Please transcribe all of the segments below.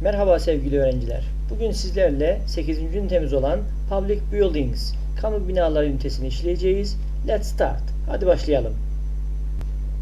Merhaba sevgili öğrenciler. Bugün sizlerle 8. ünitemiz olan Public Buildings, kamu binaları ünitesini işleyeceğiz. Let's start. Hadi başlayalım.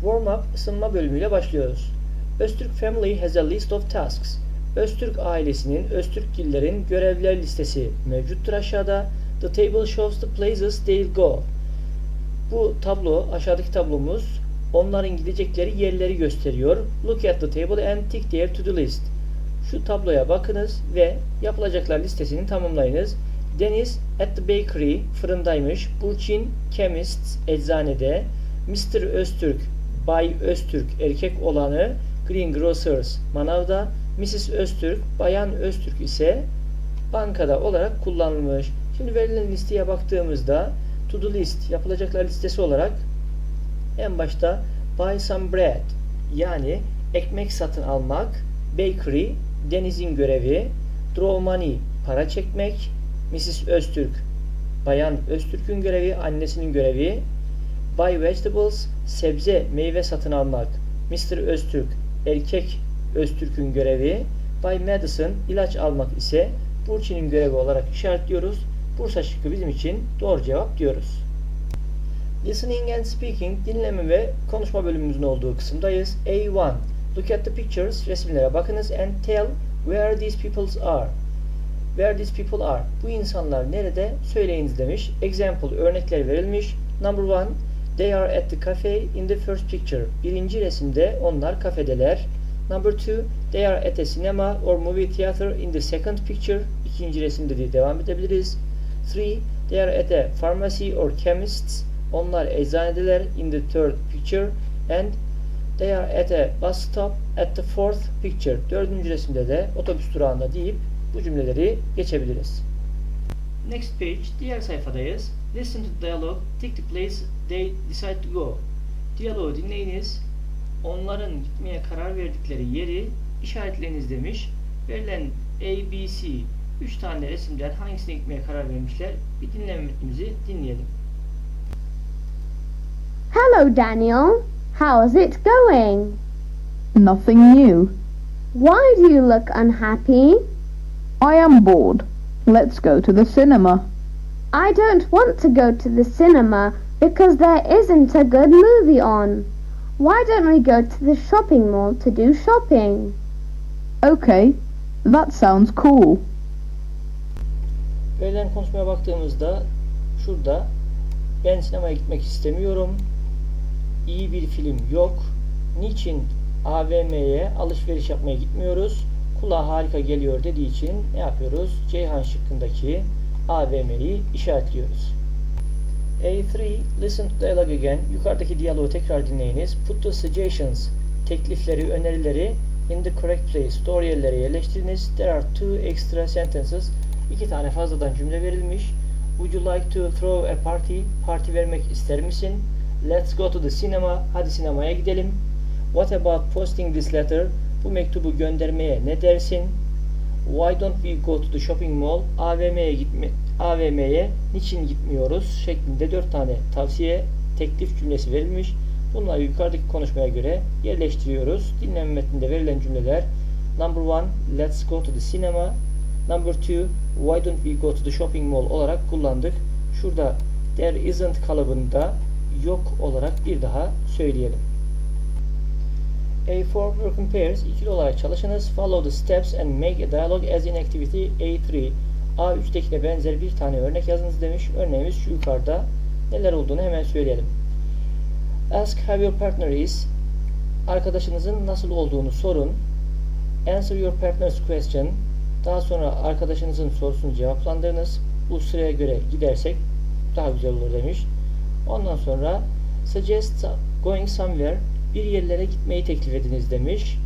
Warm up ısınma bölümüyle başlıyoruz. Öztürk Family has a list of tasks. Öztürk ailesinin, Öztürkgillerin görevler listesi mevcuttur aşağıda. The table shows the places they'll go. Bu tablo, aşağıdaki tablomuz onların gidecekleri yerleri gösteriyor. Look at the table and tick there to the list. Şu tabloya bakınız ve yapılacaklar listesini tamamlayınız. Deniz at the bakery fırındaymış. Burçin chemist eczanede. Mr. Öztürk Bay Öztürk erkek olanı Green Grocers manavda. Mrs. Öztürk Bayan Öztürk ise bankada olarak kullanılmış. Şimdi verilen listeye baktığımızda to do list yapılacaklar listesi olarak en başta buy some bread yani ekmek satın almak, bakery denizin görevi, money para çekmek, Mrs. Öztürk bayan Öztürk'ün görevi, annesinin görevi, buy vegetables sebze meyve satın almak, Mr. Öztürk erkek Öztürk'ün görevi, buy medicine ilaç almak ise Burçin'in görevi olarak işaretliyoruz. Bursa şıkkı bizim için doğru cevap diyoruz. Listening and speaking dinleme ve konuşma bölümümüzün olduğu kısımdayız. A1 Look at the pictures resimlere bakınız and tell where these people are. Where these people are. Bu insanlar nerede? Söyleyiniz demiş. Example örnekler verilmiş. Number one They are at the cafe in the first picture. Birinci resimde onlar kafedeler. Number two They are at a cinema or movie theater in the second picture. İkinci resimde diye devam edebiliriz. Three They are at a pharmacy or chemists. Onlar eczanedeler in the third picture. And They are at a bus stop at the fourth picture. Dördüncü resimde de otobüs durağında deyip bu cümleleri geçebiliriz. Next page, diğer sayfadayız. Listen to the dialogue, tick the place they decide to go. Diyaloğu dinleyiniz. Onların gitmeye karar verdikleri yeri işaretleyiniz demiş. Verilen A, B, C 3 tane resimden hangisine gitmeye karar vermişler? Bir dinleme metnimizi dinleyelim. Hello, Daniel. How's it going? Nothing new. Why do you look unhappy? I am bored. Let's go to the cinema. I don't want to go to the cinema because there isn't a good movie on. Why don't we go to the shopping mall to do shopping? Okay, that sounds cool. Verilen konuşmaya baktığımızda şurada ben sinemaya gitmek istemiyorum. İyi bir film yok. Niçin AVM'ye alışveriş yapmaya gitmiyoruz? Kulağa harika geliyor dediği için ne yapıyoruz? Ceyhan şıkkındaki AVM'yi işaretliyoruz. A3 Listen to dialogue again. Yukarıdaki diyaloğu tekrar dinleyiniz. Put the suggestions teklifleri, önerileri in the correct place. Doğru yerlere yerleştiriniz. There are two extra sentences. İki tane fazladan cümle verilmiş. Would you like to throw a party? Parti vermek ister misin? Let's go to the cinema. Hadi sinemaya gidelim. What about posting this letter? Bu mektubu göndermeye ne dersin? Why don't we go to the shopping mall? AVM'ye gitme AVM'ye niçin gitmiyoruz? şeklinde dört tane tavsiye teklif cümlesi verilmiş. Bunları yukarıdaki konuşmaya göre yerleştiriyoruz. Dinleme metninde verilen cümleler Number one, let's go to the cinema. Number two, why don't we go to the shopping mall olarak kullandık. Şurada there isn't kalıbında yok olarak bir daha söyleyelim. A4 work in pairs ikili olarak çalışınız. Follow the steps and make a dialogue as in activity A3. A3'tekine benzer bir tane örnek yazınız demiş. Örneğimiz şu yukarıda. Neler olduğunu hemen söyleyelim. Ask how your partner is. Arkadaşınızın nasıl olduğunu sorun. Answer your partner's question. Daha sonra arkadaşınızın sorusunu cevaplandırınız. Bu sıraya göre gidersek daha güzel olur demiş. Ondan sonra suggest going somewhere bir yerlere gitmeyi teklif ediniz demiş.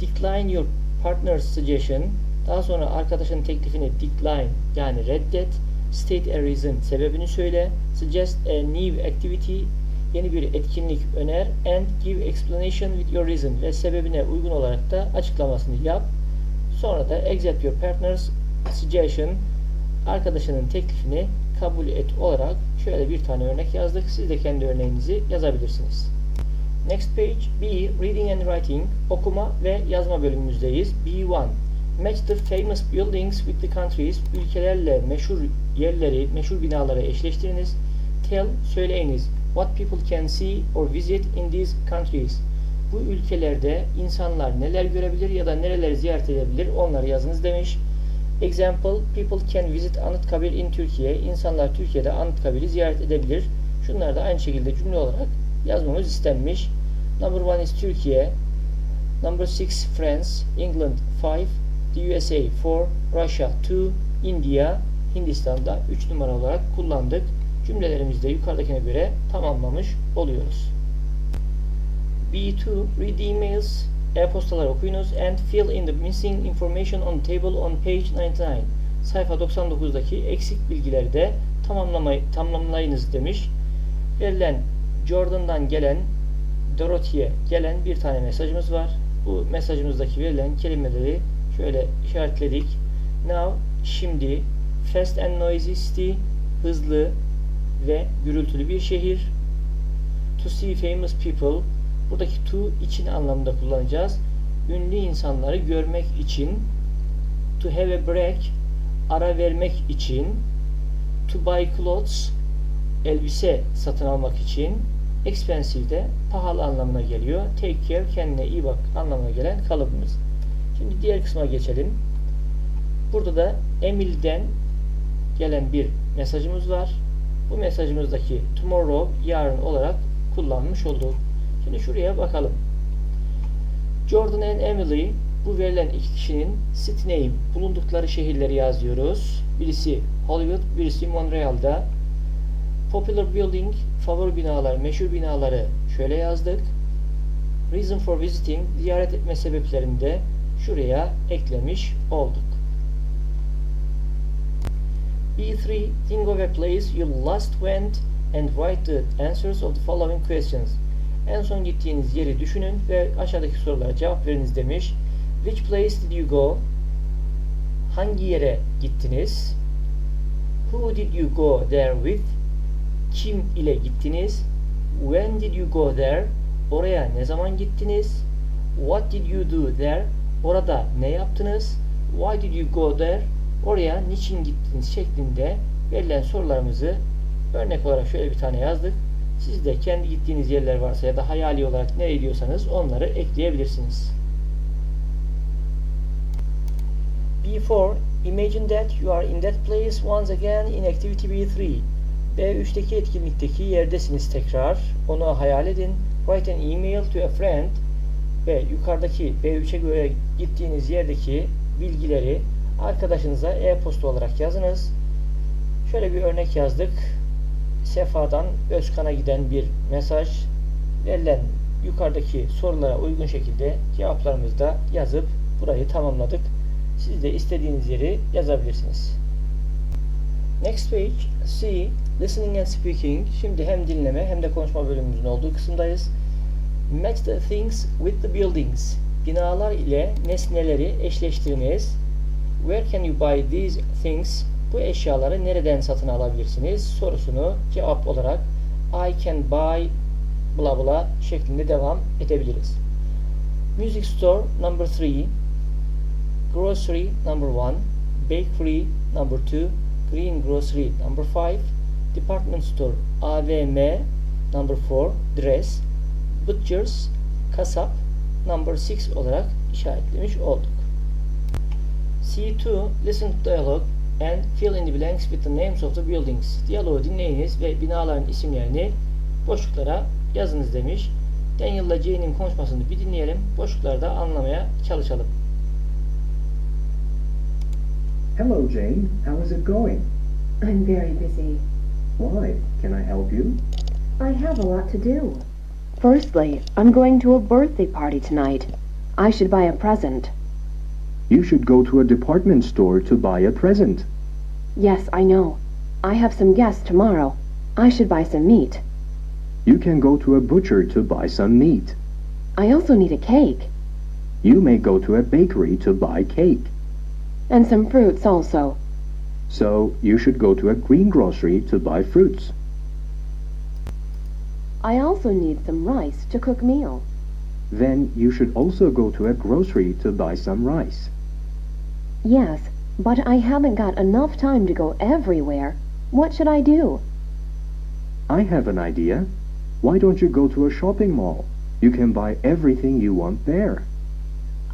Decline your partner's suggestion. Daha sonra arkadaşın teklifini decline yani reddet. State a reason sebebini söyle. Suggest a new activity yeni bir etkinlik öner and give explanation with your reason ve sebebine uygun olarak da açıklamasını yap. Sonra da accept your partner's suggestion arkadaşının teklifini kabul et olarak şöyle bir tane örnek yazdık. Siz de kendi örneğinizi yazabilirsiniz. Next page B. Reading and Writing. Okuma ve yazma bölümümüzdeyiz. B1. Match the famous buildings with the countries. Ülkelerle meşhur yerleri, meşhur binaları eşleştiriniz. Tell, söyleyiniz. What people can see or visit in these countries. Bu ülkelerde insanlar neler görebilir ya da nereleri ziyaret edebilir onları yazınız demiş. Example, people can visit Anıtkabir in Türkiye. İnsanlar Türkiye'de Anıtkabir'i ziyaret edebilir. Şunları da aynı şekilde cümle olarak yazmamız istenmiş. Number one is Türkiye. Number six, France. England, five. The USA, four. Russia, two. India, Hindistan'da 3 numara olarak kullandık. Cümlelerimizi de yukarıdakine göre tamamlamış oluyoruz. B2. Read emails. E-postaları okuyunuz and fill in the missing information on table on page 99. Sayfa 99'daki eksik bilgileri de tamamlamayı, tamamlayınız demiş. Verilen Jordan'dan gelen Dorothy'ye gelen bir tane mesajımız var. Bu mesajımızdaki verilen kelimeleri şöyle işaretledik. Now, şimdi, fast and noisy city, hızlı ve gürültülü bir şehir. To see famous people, buradaki to için anlamında kullanacağız. Ünlü insanları görmek için. To have a break, ara vermek için. To buy clothes, elbise satın almak için. Expensive de pahalı anlamına geliyor. Take care, kendine iyi bak anlamına gelen kalıbımız. Şimdi diğer kısma geçelim. Burada da Emil'den gelen bir mesajımız var. Bu mesajımızdaki tomorrow yarın olarak kullanmış olduk. Şimdi şuraya bakalım. Jordan and Emily bu verilen iki kişinin city name bulundukları şehirleri yazıyoruz. Birisi Hollywood, birisi Montreal'da. Popular building, favori binalar, meşhur binaları şöyle yazdık. Reason for visiting, ziyaret etme sebeplerini de şuraya eklemiş olduk. B3. Think of a place you last went and write the answers of the following questions. En son gittiğiniz yeri düşünün ve aşağıdaki sorulara cevap veriniz demiş. Which place did you go? Hangi yere gittiniz? Who did you go there with? Kim ile gittiniz? When did you go there? Oraya ne zaman gittiniz? What did you do there? Orada ne yaptınız? Why did you go there? Oraya niçin gittiniz şeklinde verilen sorularımızı örnek olarak şöyle bir tane yazdık. Siz de kendi gittiğiniz yerler varsa ya da hayali olarak ne ediyorsanız onları ekleyebilirsiniz. B4 Imagine that you are in that place once again in activity B3. B3'teki etkinlikteki yerdesiniz tekrar. Onu hayal edin. Write an email to a friend ve yukarıdaki B3'e göre gittiğiniz yerdeki bilgileri arkadaşınıza e-posta olarak yazınız. Şöyle bir örnek yazdık. Sefa'dan Özkan'a giden bir mesaj. Verilen yukarıdaki sorulara uygun şekilde cevaplarımızı da yazıp burayı tamamladık. Siz de istediğiniz yeri yazabilirsiniz. Next page, C, listening and speaking. Şimdi hem dinleme hem de konuşma bölümümüzün olduğu kısımdayız. Match the things with the buildings. Binalar ile nesneleri eşleştiriniz. Where can you buy these things? Bu eşyaları nereden satın alabilirsiniz? Sorusunu cevap olarak I can buy bla bla şeklinde devam edebiliriz. Music store number 3 Grocery number 1 Bakery number 2 Green grocery number 5 Department store AVM number 4 Dress Butchers Kasap number 6 olarak işaretlemiş olduk. C2 Listen to dialogue and fill in the blanks with the names of the buildings. Diyaloğu dinleyiniz ve binaların isimlerini boşluklara yazınız demiş. Daniel ile Jane'in konuşmasını bir dinleyelim. Boşluklarda anlamaya çalışalım. Hello, Jane. How is it going? I'm very busy. Why? Can I help you? I have a lot to do. Firstly, I'm going to a birthday party tonight. I should buy a present. You should go to a department store to buy a present. Yes, I know. I have some guests tomorrow. I should buy some meat. You can go to a butcher to buy some meat. I also need a cake. You may go to a bakery to buy cake. And some fruits also. So, you should go to a greengrocery to buy fruits. I also need some rice to cook meal. Then you should also go to a grocery to buy some rice. Yes, but I haven't got enough time to go everywhere. What should I do? I have an idea. Why don't you go to a shopping mall? You can buy everything you want there.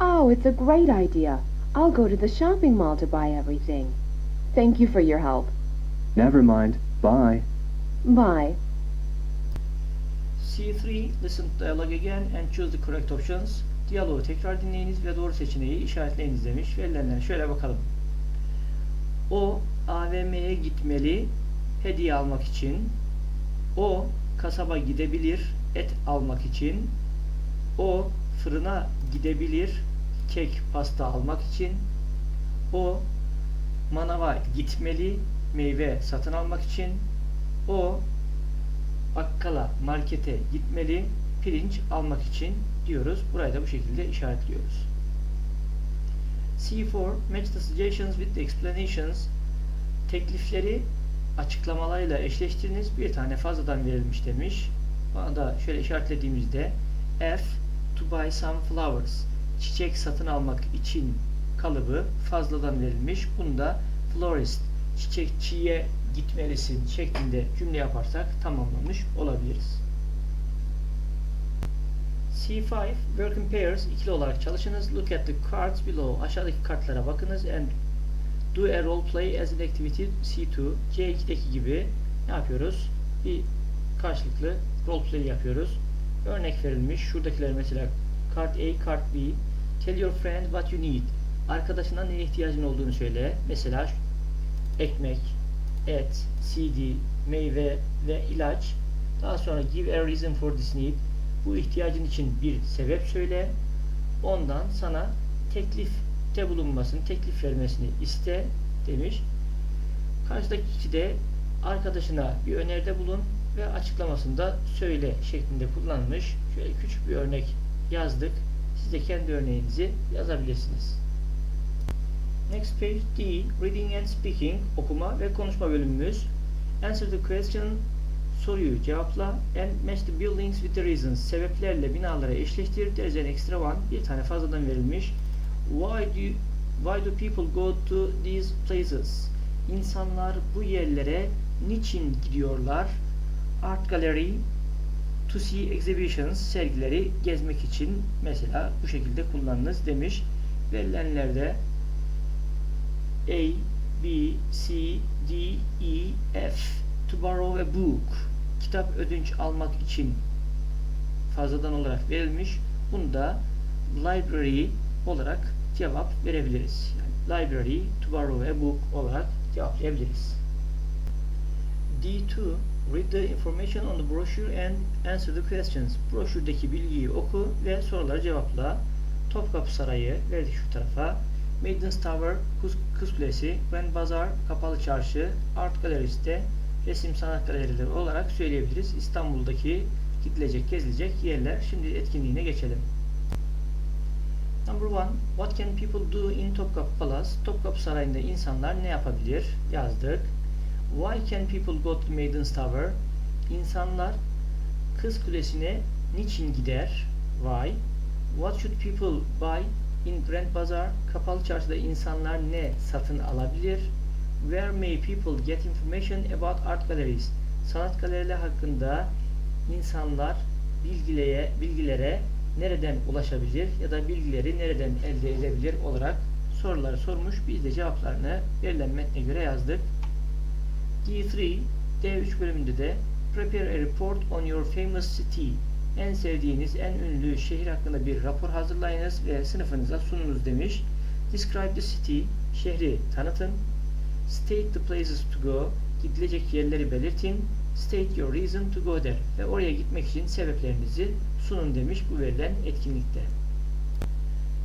Oh, it's a great idea. I'll go to the shopping mall to buy everything. Thank you for your help. Never mind. Bye. Bye. C3 Listen uh, to dialogue again and choose the correct options. Diyaloğu tekrar dinleyiniz ve doğru seçeneği işaretleyiniz demiş. Verilenlere şöyle bakalım. O AVM'ye gitmeli hediye almak için. O kasaba gidebilir et almak için. O fırına gidebilir kek pasta almak için. O manava gitmeli meyve satın almak için. O bakkala, markete gitmeli pirinç almak için diyoruz. Burayı da bu şekilde işaretliyoruz. C4 Match the suggestions with the explanations teklifleri açıklamalarıyla eşleştiriniz. Bir tane fazladan verilmiş demiş. Bana da şöyle işaretlediğimizde F to buy some flowers çiçek satın almak için kalıbı fazladan verilmiş. Bunu da florist çiçekçiye gitmelisin şeklinde cümle yaparsak tamamlamış olabiliriz. C5 Work in pairs ikili olarak çalışınız. Look at the cards below. Aşağıdaki kartlara bakınız and do a role play as an activity C2. C2'deki gibi ne yapıyoruz? Bir karşılıklı role play yapıyoruz. Örnek verilmiş. Şuradakiler mesela kart A, kart B. Tell your friend what you need. Arkadaşına neye ihtiyacın olduğunu söyle. Mesela ekmek, et, CD, meyve ve ilaç. Daha sonra give a reason for this need. Bu ihtiyacın için bir sebep söyle. Ondan sana teklifte bulunmasını, teklif vermesini iste demiş. Karşıdaki kişi de arkadaşına bir öneride bulun ve açıklamasında söyle şeklinde kullanmış. Şöyle küçük bir örnek yazdık. Siz de kendi örneğinizi yazabilirsiniz. Next page D. Reading and Speaking okuma ve konuşma bölümümüz. Answer the question soruyu cevapla and match the buildings with the reasons sebeplerle binaları eşleştir. An extra one. Bir tane fazladan verilmiş. Why do you, why do people go to these places? İnsanlar bu yerlere niçin gidiyorlar? Art gallery to see exhibitions sergileri gezmek için mesela bu şekilde kullanınız demiş. Verilenlerde A, B, C, D, E, F. To borrow a book. Kitap ödünç almak için fazladan olarak verilmiş. Bunu da library olarak cevap verebiliriz. Yani library to borrow a book olarak cevaplayabiliriz. D2 Read the information on the brochure and answer the questions. Broşürdeki bilgiyi oku ve soruları cevapla. Topkapı Sarayı verdik şu tarafa. Maiden's Tower, Kız, Kız Kulesi, Grand Bazaar, Kapalı Çarşı, Art Gallery'de resim sanat galerileri olarak söyleyebiliriz. İstanbul'daki gidilecek, gezilecek yerler. Şimdi etkinliğine geçelim. Number one, what can people do in Topkapı Palace? Topkapı Sarayı'nda insanlar ne yapabilir? Yazdık. Why can people go to Maiden's Tower? İnsanlar Kız Kulesi'ne niçin gider? Why? What should people buy in Grand Bazaar? Kapalı Çarşıda insanlar ne satın alabilir? Where may people get information about art galleries? Sanat galerileri hakkında insanlar bilgilere, bilgilere nereden ulaşabilir ya da bilgileri nereden elde edebilir olarak soruları sormuş. Biz de cevaplarını verilen metne göre yazdık. D3 D3 bölümünde de Prepare a report on your famous city. En sevdiğiniz, en ünlü şehir hakkında bir rapor hazırlayınız ve sınıfınıza sununuz demiş. Describe the city. Şehri tanıtın. State the places to go. Gidilecek yerleri belirtin. State your reason to go there. Ve oraya gitmek için sebeplerinizi sunun demiş bu verilen etkinlikte.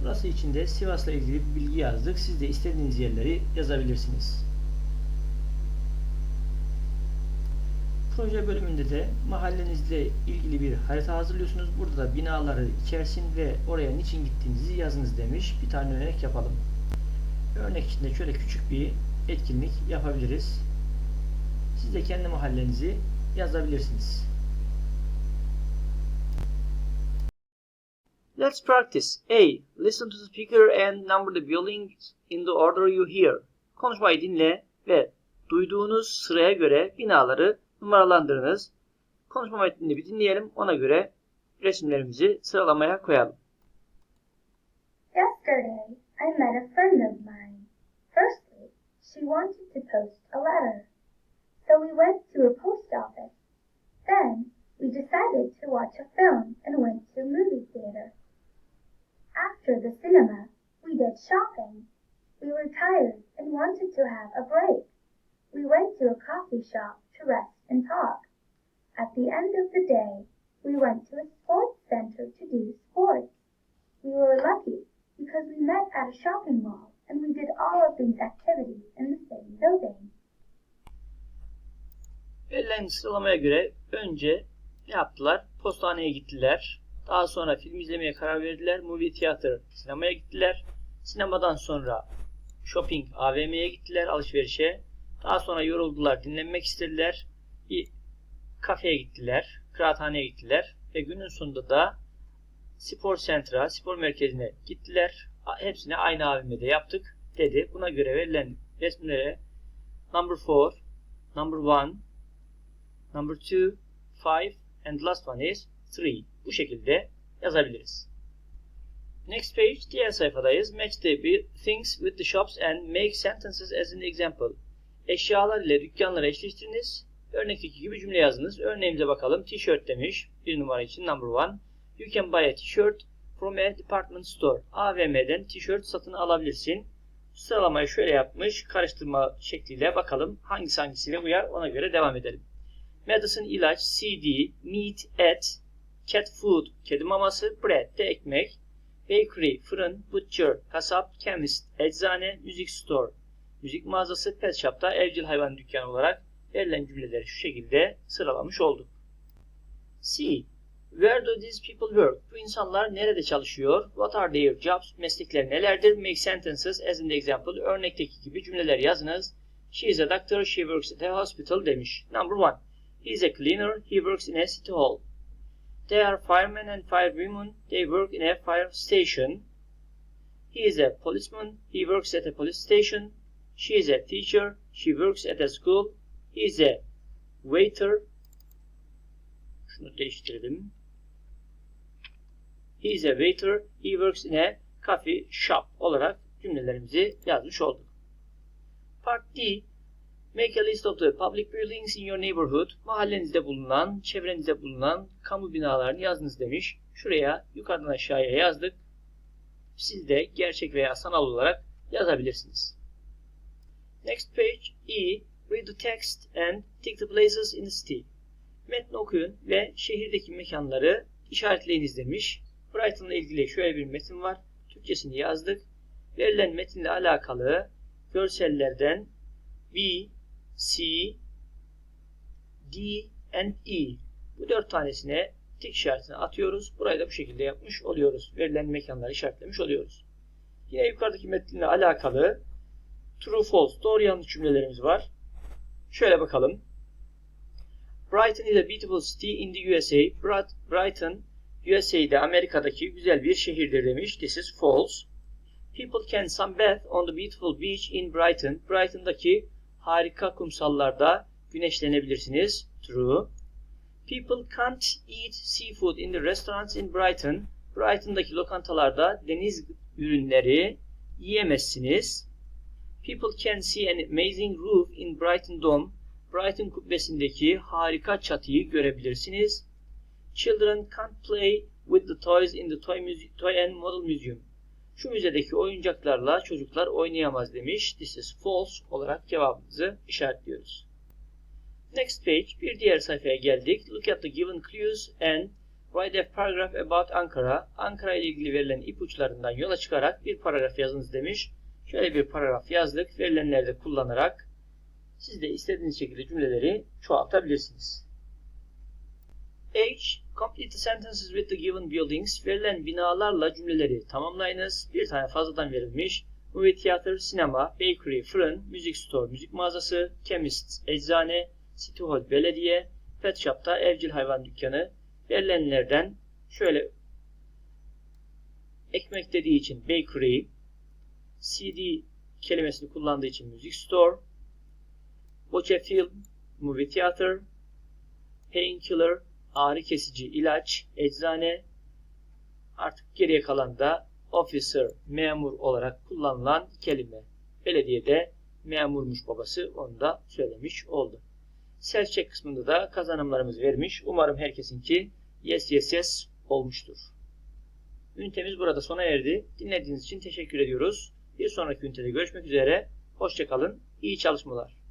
Burası için de Sivas'la ilgili bir bilgi yazdık. Siz de istediğiniz yerleri yazabilirsiniz. Proje bölümünde de mahallenizle ilgili bir harita hazırlıyorsunuz. Burada da binaları içersin ve oraya niçin gittiğinizi yazınız demiş. Bir tane örnek yapalım. Örnek içinde şöyle küçük bir etkinlik yapabiliriz. Siz de kendi mahallenizi yazabilirsiniz. Let's practice. A. Listen to the speaker and number the buildings in the order you hear. Konuşmayı dinle ve duyduğunuz sıraya göre binaları numaralandırınız. Konuşma metnini bir dinleyelim. Ona göre resimlerimizi sıralamaya koyalım. Yesterday, I met a friend of mine. Firstly, she wanted to post a letter. So we went to a post office. Then, we decided to watch a film and went to a movie theater. After the cinema, we did shopping. We were tired and wanted to have a break. We went to a coffee shop to rest and talk. At the end of the day, we went to a sports center to do sports. We were lucky because we met at a shopping mall and we did all of these activities in the same building. Verilen sıralamaya göre önce ne yaptılar? Postaneye gittiler. Daha sonra film izlemeye karar verdiler. Movie theater sinemaya gittiler. Sinemadan sonra shopping AVM'ye gittiler alışverişe. Daha sonra yoruldular, dinlenmek istediler. Bir kafeye gittiler, kıraathaneye gittiler ve günün sonunda da spor center'a, spor merkezine gittiler. Hepsini aynı AVM'de yaptık dedi. Buna göre verilen resimlere number 4, number 1, number 2, 5 and last one is 3. Bu şekilde yazabiliriz. Next page, diğer sayfadayız. Match the things with the shops and make sentences as an example. Eşyalar ile dükkanları eşleştiriniz. Örnekteki gibi cümle yazınız. Örneğimize bakalım. T-shirt demiş. Bir numara için number one. You can buy a t-shirt from a department store. AVM'den tişört satın alabilirsin. Sıralamayı şöyle yapmış. Karıştırma şekliyle bakalım hangisi hangisiyle uyar ona göre devam edelim. Medicine ilaç, CD, meat, et, cat food, kedi maması, bread de ekmek, bakery, fırın, butcher, kasap, chemist, eczane, music store, müzik mağazası, pet shop'ta evcil hayvan dükkanı olarak verilen cümleleri şu şekilde sıralamış olduk. C. Where do these people work? Bu insanlar nerede çalışıyor? What are their jobs? Meslekleri nelerdir? Make sentences as an example. Örnekteki gibi cümleler yazınız. She is a doctor. She works at a hospital demiş. Number one. He is a cleaner. He works in a city hall. They are firemen and firewomen. They work in a fire station. He is a policeman. He works at a police station. She is a teacher. She works at a school. He is a waiter. Şunu değiştirelim. He is a waiter. He works in a coffee shop olarak cümlelerimizi yazmış olduk. Part D. Make a list of the public buildings in your neighborhood. Mahallenizde bulunan, çevrenizde bulunan kamu binalarını yazınız demiş. Şuraya yukarıdan aşağıya yazdık. Siz de gerçek veya sanal olarak yazabilirsiniz. Next page E. Read the text and tick the places in the city. Metni okuyun ve şehirdeki mekanları işaretleyiniz demiş. Brighton'la ilgili şöyle bir metin var. Türkçesini yazdık. Verilen metinle alakalı görsellerden B, C, D and E. Bu dört tanesine tik işaretini atıyoruz. Burayı da bu şekilde yapmış oluyoruz. Verilen mekanları işaretlemiş oluyoruz. Yine yukarıdaki metinle alakalı true false doğru yanlış cümlelerimiz var. Şöyle bakalım. Brighton is a beautiful city in the USA. Brighton USA'de Amerika'daki güzel bir şehirdir demiş. This is false. People can sunbathe on the beautiful beach in Brighton. Brighton'daki harika kumsallarda güneşlenebilirsiniz. True. People can't eat seafood in the restaurants in Brighton. Brighton'daki lokantalarda deniz ürünleri yiyemezsiniz. People can see an amazing roof in Brighton Dome. Brighton kubbesindeki harika çatıyı görebilirsiniz. Children can't play with the toys in the toy, muse- toy and model museum. Şu müzedeki oyuncaklarla çocuklar oynayamaz demiş. This is false olarak cevabımızı işaretliyoruz. Next page. Bir diğer sayfaya geldik. Look at the given clues and write a paragraph about Ankara. Ankara ile ilgili verilen ipuçlarından yola çıkarak bir paragraf yazınız demiş. Şöyle bir paragraf yazdık. Verilenleri de kullanarak siz de istediğiniz şekilde cümleleri çoğaltabilirsiniz. H. Complete sentences with the given buildings. Verilen binalarla cümleleri tamamlayınız. Bir tane fazladan verilmiş. Movie theater, sinema, bakery, fırın, music store, müzik mağazası, chemist, eczane, city hall, belediye, pet shop'ta evcil hayvan dükkanı. Verilenlerden şöyle Ekmek dediği için bakery. CD kelimesini kullandığı için music store. A film, movie theater. Painkiller, ağrı kesici ilaç, eczane. Artık geriye kalan da officer, memur olarak kullanılan kelime. Belediyede memurmuş babası onu da söylemiş oldu. Self check kısmında da kazanımlarımızı vermiş. Umarım herkesinki yes yes yes olmuştur. Ünitemiz burada sona erdi. Dinlediğiniz için teşekkür ediyoruz. Bir sonraki ünitede görüşmek üzere. Hoşçakalın. İyi çalışmalar.